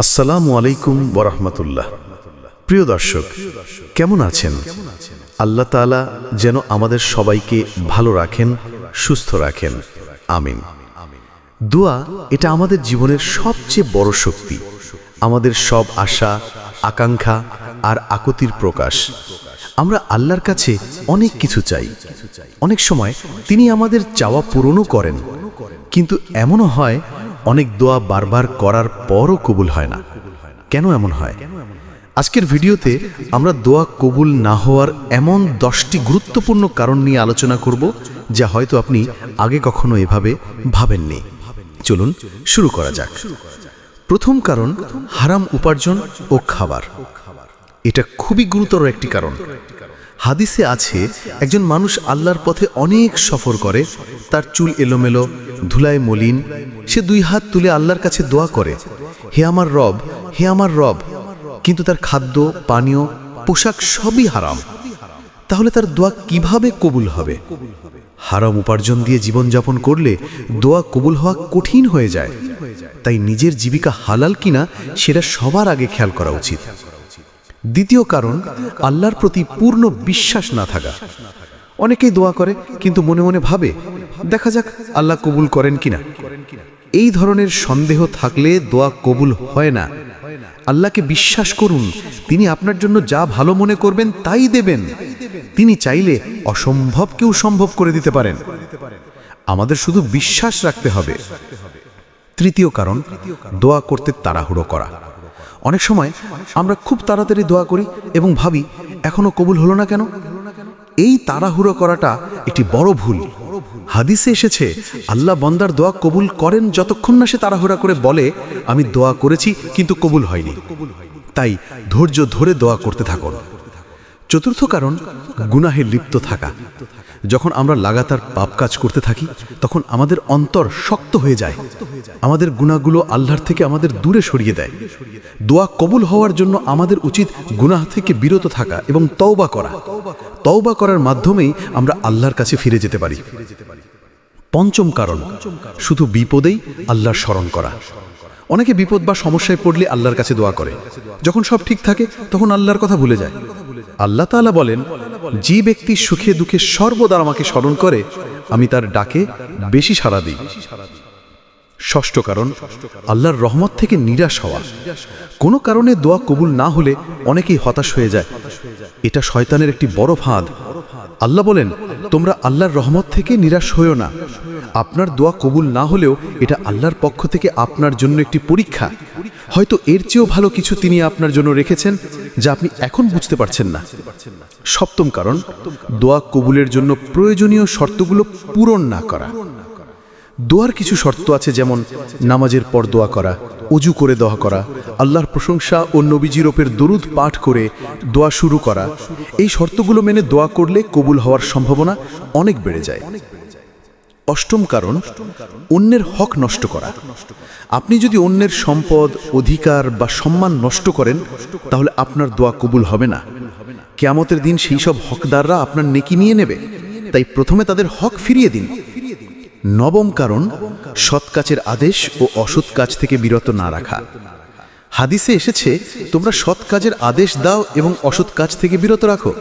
আসসালামু আলাইকুম বরহমতুল্লাহ প্রিয় দর্শক, কেমন আছেন? আল্লাহ তাআলা যেন আমাদের সবাইকে ভালো রাখেন, সুস্থ রাখেন। আমিন। দোয়া, এটা আমাদের জীবনের সবচেয়ে বড় শক্তি। আমাদের সব আশা, আকাঙ্ক্ষা আর আকতির প্রকাশ। আমরা আল্লাহর কাছে অনেক কিছু চাই। অনেক সময় তিনি আমাদের চাওয়া পূরণও করেন। কিন্তু এমনও হয় অনেক দোয়া বারবার করার পরও কবুল হয় না। কেন এমন হয়? আজকের ভিডিওতে আমরা দোয়া কবুল না হওয়ার এমন দশটি গুরুত্বপূর্ণ কারণ নিয়ে আলোচনা করব, যা হয়তো আপনি আগে কখনো এভাবে ভাবেননি। চলুন শুরু করা যাক। প্রথম কারণ, হারাম উপার্জন ও খাবার। এটা খুবই গুরুতর একটি কারণ। হাদিসে আছে, একজন মানুষ আল্লাহর পথে অনেক সফর করে, তার চুল এলোমেলো ধুলায় মলিন, সে দুই হাত তুলে আল্লাহর কাছে দোয়া করে, হে আমার রব, হে আমার রব। কিন্তু তার খাদ্য, পানীয়, পোশাক সবই হারাম। তাহলে তার দোয়া কীভাবে কবুল হবে? হারাম উপার্জন দিয়ে জীবনযাপন করলে দোয়া কবুল হওয়া কঠিন হয়ে যায়। তাই নিজের জীবিকা হালাল কিনা, সেটা সবার আগে খেয়াল করা উচিত। দ্বিতীয় কারণ, আল্লাহর প্রতি পূর্ণ বিশ্বাস না থাকা। অনেকেই দোয়া করে, কিন্তু মনে মনে ভাবে, দেখা যাক আল্লাহ কবুল করেন কিনা। এই ধরনের সন্দেহ থাকলে দোয়া কবুল হয় না। আল্লাহকে বিশ্বাস করুন, তিনি আপনার জন্য যা ভালো মনে করবেন তাই দেবেন। তিনি চাইলে অসম্ভবকেও সম্ভব করে দিতে পারেন। আমাদের শুধু বিশ্বাস রাখতে হবে। তৃতীয় কারণ, দোয়া করতে তাড়াহুড়ো করা। অনেক সময় আমরা খুব তাড়াতাড়ি দোয়া করি এবং ভাবি, এখনও কবুল হলো না কেন? এই তাড়াহুড়ো করাটা একটি বড় ভুল। হাদিসে এসেছে, আল্লাহ বন্দার দোয়া কবুল করেন যতক্ষণ না সে তাড়াহুড়া করে বলে, আমি দোয়া করেছি, কিন্তু কবুল হয়নি। তাই ধৈর্য ধরে দোয়া করতে থাকুন। চতুর্থ কারণ, গুনাহে লিপ্ত থাকা। যখন আমরা লাগাতার পাপ কাজ করতে থাকি, তখন আমাদের অন্তর শক্ত হয়ে যায়। আমাদের গুণাগুলো আল্লাহর থেকে আমাদের দূরে সরিয়ে দেয়। দোয়া কবুল হওয়ার জন্য আমাদের উচিত গুনাহ থেকে বিরত থাকা এবং তওবা করা। তওবা করার মাধ্যমেই আমরা আল্লাহর কাছে ফিরে যেতে পারি। পঞ্চম কারণ, শুধু বিপদেই আল্লাহর স্মরণ করা। অনেকে বিপদ বা সমস্যায় পড়লে আল্লাহর কাছে দোয়া করে। যখন সব ঠিক থাকে, তখন আল্লাহর কথা ভুলে যায়। আল্লাহ তাআলা বলেন যে ব্যক্তি সুখে দুঃখে সর্বদা আমাকে স্মরণ করে, আমি তার ডাকে বেশি সাড়া দিই। ষষ্ঠ কারণ, আল্লাহর রহমত থেকে নিরাশ হওয়া। কোনো কারণে দোয়া কবুল না হলে অনেকেই হতাশ হয়ে যায়। এটা শয়তানের একটি বড় ফাঁদ। আল্লাহ বলেন, তোমরা আল্লাহর রহমত থেকে নিরাশ হয়েও না। আপনার দোয়া কবুল না হলেও এটা আল্লাহর পক্ষ থেকে আপনার জন্য একটি পরীক্ষা। হয়তো এর চেয়েও ভালো কিছু তিনি আপনার জন্য রেখেছেন যা আপনি এখন বুঝতে পারছেন না। সপ্তম কারণ, দোয়া কবুলের জন্য প্রয়োজনীয় শর্তগুলো পূরণ না করা। দোয়ার কিছু শর্ত আছে যেমন নামাজের পর দোয়া করা, অজু করে দোয়া করা, আল্লাহর প্রশংসা ও নবীজির ওপের দরুদ পাঠ করে দোয়া শুরু করা। এই শর্তগুলো মেনে দোয়া করলে কবুল হওয়ার সম্ভাবনা অনেক বেড়ে যায়। অষ্টম কারণ, অন্যের হক নষ্ট করা। আপনি যদি অন্যের সম্পদ, অধিকার বা সম্মান নষ্ট করেন, তাহলে আপনার দোয়া কবুল হবে না। কেয়ামতের দিন সেই সব হকদাররা আপনার নেকি নিয়ে নেবে। তাই প্রথমে তাদের হক ফিরিয়ে দিন। নবম কারণ, সৎ কাজের আদেশ ও অসৎ কাজ থেকে বিরত না রাখা। হাদিসে এসেছে, তোমরা সৎ কাজের আদেশ দাও এবং অসৎ কাজ থেকে বিরত রাখো।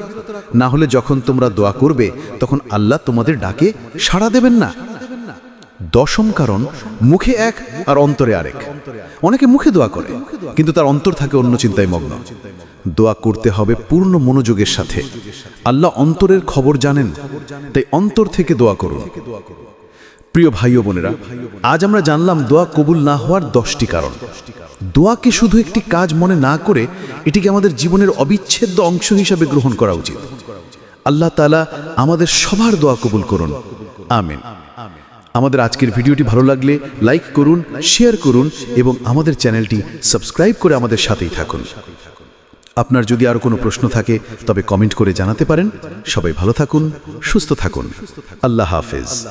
না হলে যখন তোমরা দোয়া করবে, তখন আল্লাহ তোমাদের ডাকে সাড়া দেবেন না। দশম কারণ, মুখে এক আর অন্তরে আরেক। অনেকে মুখে দোয়া করে, কিন্তু তার অন্তর থাকে অন্য চিন্তায় মগ্ন। দোয়া করতে হবে পূর্ণ মনোযোগের সাথে। আল্লাহ অন্তরের খবর জানেন, তাই অন্তর থেকে দোয়া করুন। প্রিয় ভাই বোনেরা, আজ আমরা জানলাম দোয়া কবুল না হওয়ার দশটি কারণ। দোয়াকে শুধু একটি কাজ মনে না করে এটিকে আমাদের জীবনের অবিচ্ছেদ্য অংশ হিসাবে গ্রহণ করা উচিত? আল্লাহ তালা আমাদের সবার দোয়া কবুল করুন। আমিন। আমাদের আজকের ভিডিওটি ভালো লাগলে লাইক করুন, শেয়ার করুন এবং আমাদের চ্যানেলটি সাবস্ক্রাইব করে আমাদের সাথেই থাকুন। আপনার যদি আরও কোনো প্রশ্ন থাকে, তবে কমেন্ট করে জানাতে পারেন। সবাই ভালো থাকুন, সুস্থ থাকুন। আল্লাহ হাফেজ।